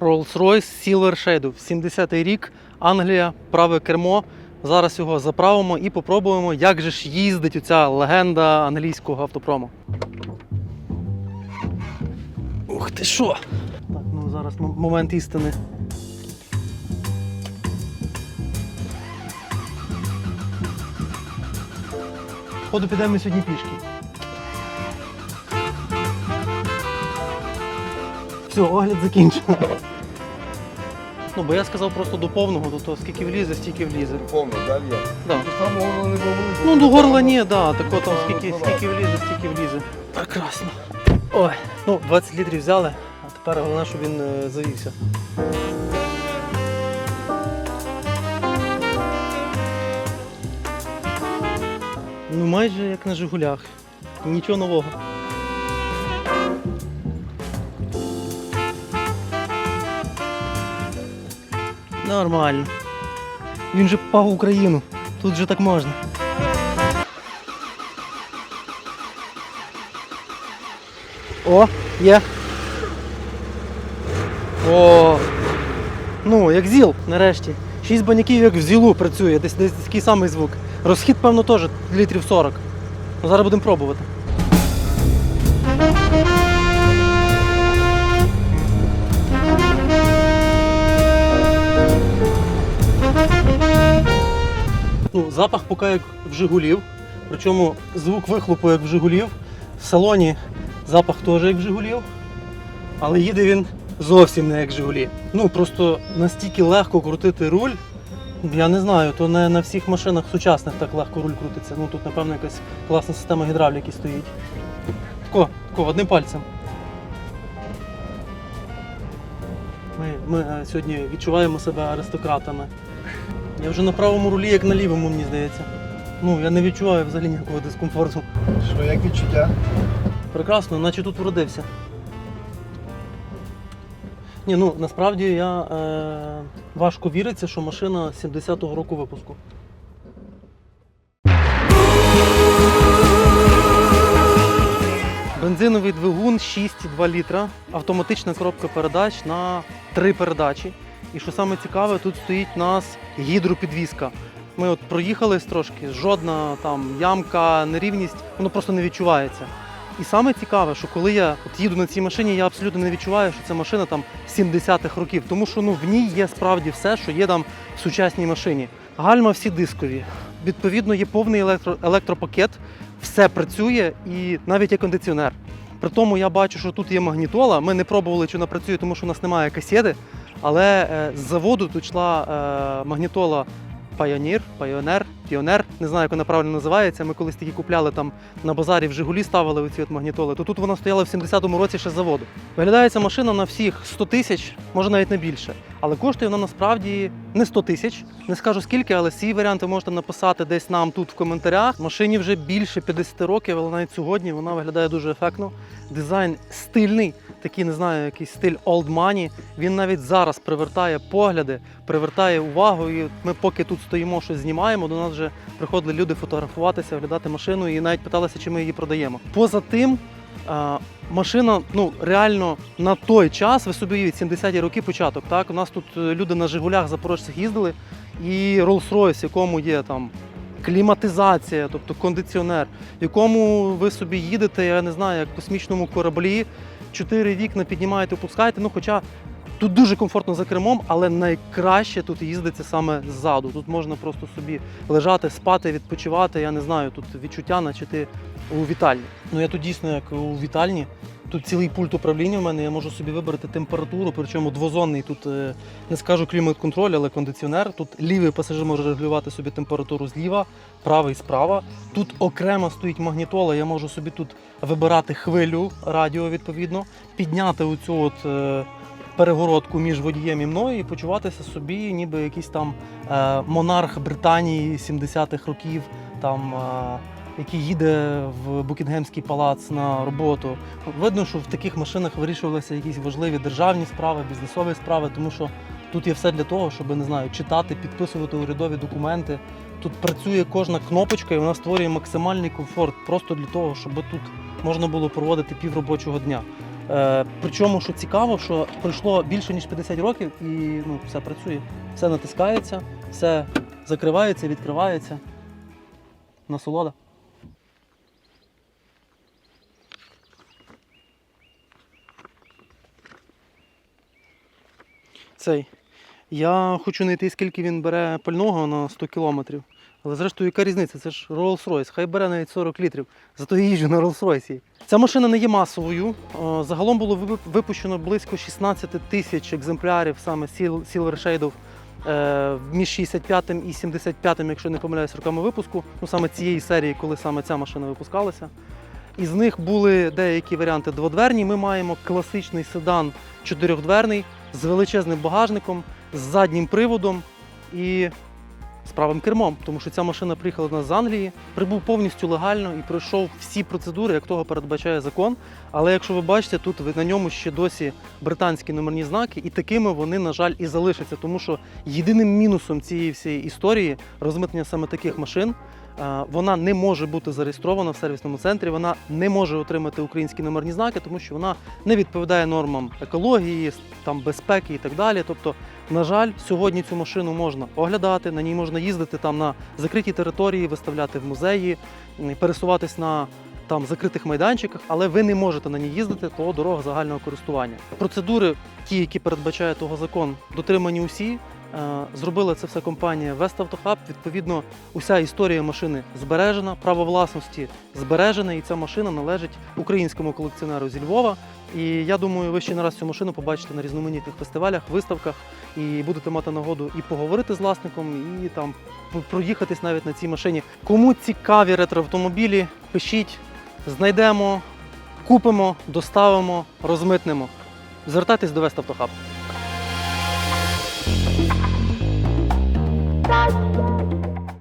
Rolls-Royce Silver Shadow, 70-й рік, Англія, праве кермо. Зараз його заправимо і попробуємо, як же ж їздить оця легенда англійського автопрому. Ух ти що! Так, ну зараз момент істини. Походу підемо сьогодні пішки. Все, огляд закінчено. Ну, бо я сказав просто до повного, до того, скільки влізе, стільки влізе. Повно, далі я. Да. Там горло не було. Ну, до горла ні, да, тако там скільки, скільки влізе, стільки влізе. Прекрасно. Ой, ну 20 літрів взяли, а тепер головне, щоб він е, завівся. Ну, майже як на Жигулях. Нічого нового. Нормально. Він же попав в Україну. Тут же так можна. О, є. О. Ну, як зіл, нарешті. Шість баняків, як в зілу працює, десь, десь такий самий звук. Розхід, певно, теж літрів 40. Ну, зараз будемо пробувати. Ну, запах поки як в Жигулів. Причому звук вихлопу як в Жигулів. В салоні запах теж як в Жигулів. Але їде він зовсім не як Жигулі. Ну просто настільки легко крутити руль. Я не знаю, то не на всіх машинах сучасних так легко руль крутиться. Ну тут, напевно, якась класна система гідравліки стоїть. Тако, тако, одним пальцем. Ми, ми е, сьогодні відчуваємо себе аристократами. Я вже на правому рулі, як на лівому, мені здається. Ну, я не відчуваю взагалі ніякого дискомфорту. Що, як відчуття? Прекрасно, наче тут вродився. Ні, ну насправді я е, важко віриться, що машина 70-го року випуску. Бензиновий двигун 6,2 літра, автоматична коробка передач на три передачі. І що саме цікаве, тут стоїть у нас гідропідвізка. Ми от проїхались трошки, жодна там ямка, нерівність, воно просто не відчувається. І саме цікаве, що коли я от їду на цій машині, я абсолютно не відчуваю, що це машина там 70-х років, тому що ну в ній є справді все, що є там в сучасній машині. Гальма всі дискові. Відповідно, є повний електро, електропакет, все працює і навіть є кондиціонер. При тому я бачу, що тут є магнітола. Ми не пробували, чи вона працює, тому що у нас немає касети. Але е, з заводу тут йшла е, магнітола Pioneer, Pioneer, Pioneer, не знаю, як вона правильно називається. Ми колись такі купляли там на базарі в Жигулі ставили оці от магнітоли. То тут вона стояла в 70-му році ще з заводу. Виглядає ця машина на всіх 100 тисяч, може навіть не більше. Але коштує вона насправді не 100 тисяч. Не скажу скільки, але свій варіант ви можете написати десь нам тут в коментарях. Машині вже більше 50 років, але навіть сьогодні вона виглядає дуже ефектно. Дизайн стильний, такий, не знаю, якийсь стиль old money. Він навіть зараз привертає погляди, привертає увагу. І ми поки тут стоїмо, щось знімаємо, до нас вже приходили люди фотографуватися, оглядати машину і навіть питалися, чи ми її продаємо. Поза тим, машина ну реально на той час, ви собі уявіть, 70-ті роки початок. Так, у нас тут е, люди на Жигулях запорожцях їздили, і Rolls-Royce, якому є там. Кліматизація, тобто кондиціонер, в якому ви собі їдете, я не знаю, як в космічному кораблі, чотири вікна піднімаєте, опускаєте. Ну, хоча тут дуже комфортно за кермом, але найкраще тут їздиться саме ззаду. Тут можна просто собі лежати, спати, відпочивати. Я не знаю, тут відчуття, наче ти у вітальні. Ну я тут дійсно як у вітальні. Тут цілий пульт управління в мене, я можу собі вибрати температуру, причому двозонний. Тут е, не скажу клімат-контроль, але кондиціонер. Тут лівий пасажир може регулювати собі температуру зліва, правий справа. Тут окремо стоїть магнітола, я можу собі тут вибирати хвилю радіо, відповідно, підняти оцю от. Перегородку між водієм і мною і почуватися собі, ніби якийсь там е, монарх Британії 70-х років, там е, який їде в Букінгемський палац на роботу. Видно, що в таких машинах вирішувалися якісь важливі державні справи, бізнесові справи, тому що тут є все для того, щоб не знаю, читати, підписувати урядові документи. Тут працює кожна кнопочка, і вона створює максимальний комфорт просто для того, щоб тут можна було проводити півробочого дня. Е, причому, що цікаво, що пройшло більше ніж 50 років і ну, все працює. Все натискається, все закривається, відкривається. Насолода. Цей. Я хочу знайти, скільки він бере пального на 100 кілометрів. Але зрештою, яка різниця? Це ж Rolls-Royce. Хай бере навіть 40 літрів. Зато я їжджу на Rolls-Royce. Ця машина не є масовою. Е, Загалом було випущено близько 16 тисяч екземплярів саме Sil- Silver Shadow е, між 65 і 75, якщо не помиляюсь, роками випуску. Ну саме цієї серії, коли саме ця машина випускалася. Із них були деякі варіанти дводверні. Ми маємо класичний седан чотирьохдверний з величезним багажником, з заднім приводом і з правим кермом, тому що ця машина приїхала нас з Англії, прибув повністю легально і пройшов всі процедури, як того передбачає закон. Але якщо ви бачите, тут на ньому ще досі британські номерні знаки, і такими вони, на жаль, і залишаться, тому що єдиним мінусом цієї всієї історії розмитнення саме таких машин. Вона не може бути зареєстрована в сервісному центрі, вона не може отримати українські номерні знаки, тому що вона не відповідає нормам екології, там безпеки і так далі. Тобто, на жаль, сьогодні цю машину можна оглядати, на ній можна їздити там на закритій території, виставляти в музеї, пересуватись на там закритих майданчиках, але ви не можете на ній їздити по дорогах загального користування. Процедури, ті, які передбачає того закон, дотримані усі. Е, Зробила це все компанія Веставтохаб. Відповідно, уся історія машини збережена, право власності збережене, і ця машина належить українському колекціонеру зі Львова. І я думаю, ви ще не раз цю машину побачите на різноманітних фестивалях, виставках і будете мати нагоду і поговорити з власником, і там проїхатись навіть на цій машині. Кому цікаві ретроавтомобілі, пишіть, знайдемо, купимо, доставимо, розмитнемо. Звертайтесь до Вест Автохаб.